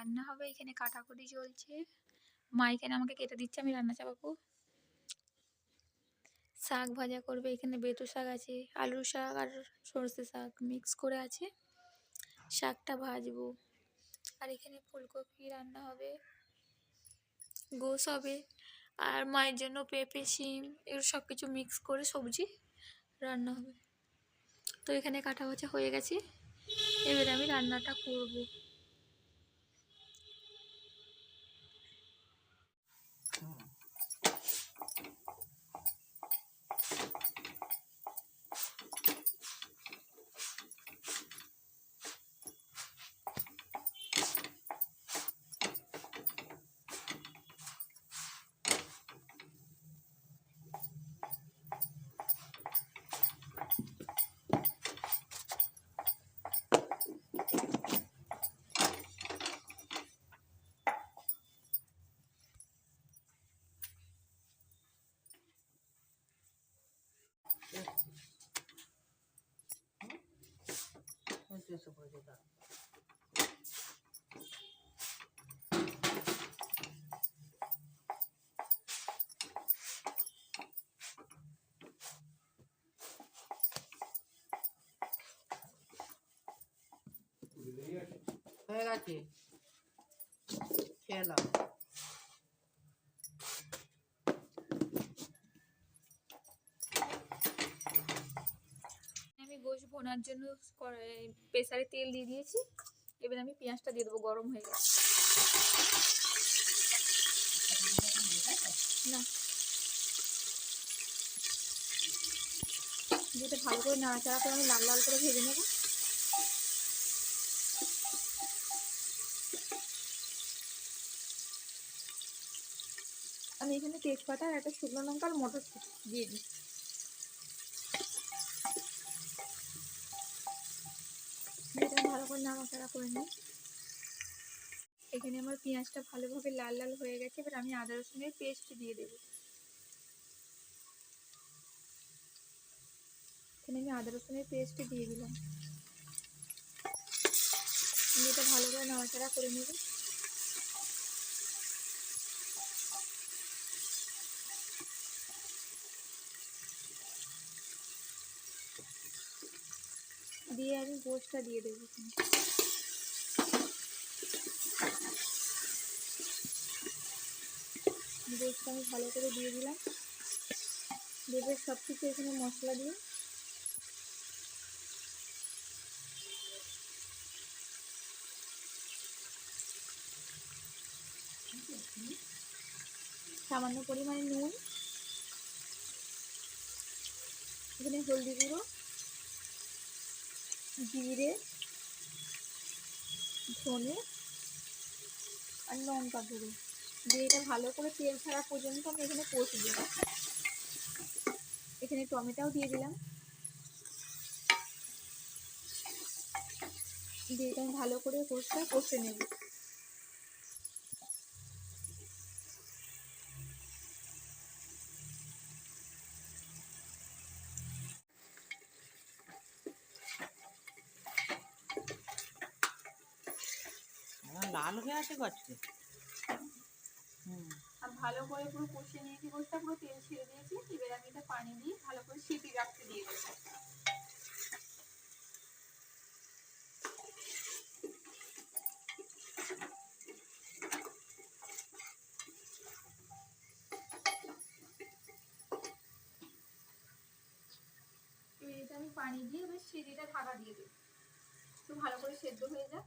রান্না হবে, এখানে কাটাকুটি চলছে। মা এখানে আমাকে কেটে দিচ্ছে, আমি রান্না চাপাবো। শাক ভাজা করবে, এখানে বেতো শাক আছে, আলু শাক আর সর্ষে শাক মিক্স করে আছে। শাকটা ভাজবো। আর এখানে ফুলকপি রান্না হবে, গোস হবে। আর মায়ের জন্য পেঁপে, শিম, এগুলো সব কিছু মিক্স করে সবজি রান্না হবে। তো এখানে কাটা বাছা হয়ে গেছে। এবারে আমি রান্নাটা করব। হয়ে গেছে খেয়ে নাও আমি গোশ ভোনার জন্য প্রেসারে তেল দিয়ে দিয়েছি। এবার আমি পেঁয়াজটা দিয়ে দেবো, গরম হয়ে গেছে। না। যেটা ভালো করে নাড়াচাড়া করে আমি লাল লাল করে ভেজে নেব। আমি এখানে তেজপাতা আর একটা শুকনো লঙ্কা আর মটর দিয়ে দিই করে নাড়াচাড়া করে নিই। এখানে আমার পেঁয়াজটা ভালোভাবে লাল লাল হয়ে গেছে, এবার আমি আদা রসুনের পেস্ট দিয়ে দেবো। এখানে আমি আদা রসুনের পেস্ট দিয়ে দিলাম। এটা ভালো করে নাড়াচাড়া করে নেব। দিয়ে আমি গোশটা দিয়ে দেবো এখানে। আমি ভালো করে দিয়ে দিলাম দেবে সব কিছু এখানে মশলা দিয়ে সামান্য পরিমাণে নুন, এখানে হলদি গুঁড়ো জিরে, ধনে আর লঙ্কা গুঁড়ো। দিয়ে এটা ভালো করে তেল ছাড়া পর্যন্ত আমি এখানে কষে দেব এখানে টমেটোও দিয়ে দিলাম। দিয়ে এটা ভালো করে কষটা কষে নেব আমার লাল হয়ে হুম। আর ভালো করে পুরো কষিয়ে নিয়েছি পুরো তেল ছেড়ে দিয়েছি। এবার আমি এটা পানি দিয়ে ভালো করে সিটি রাখতে দিয়ে দেবো। আমি পানি দিয়ে এবার ঢাকা দিয়ে দেবো একটু ভালো করে সেদ্ধ হয়ে যাক।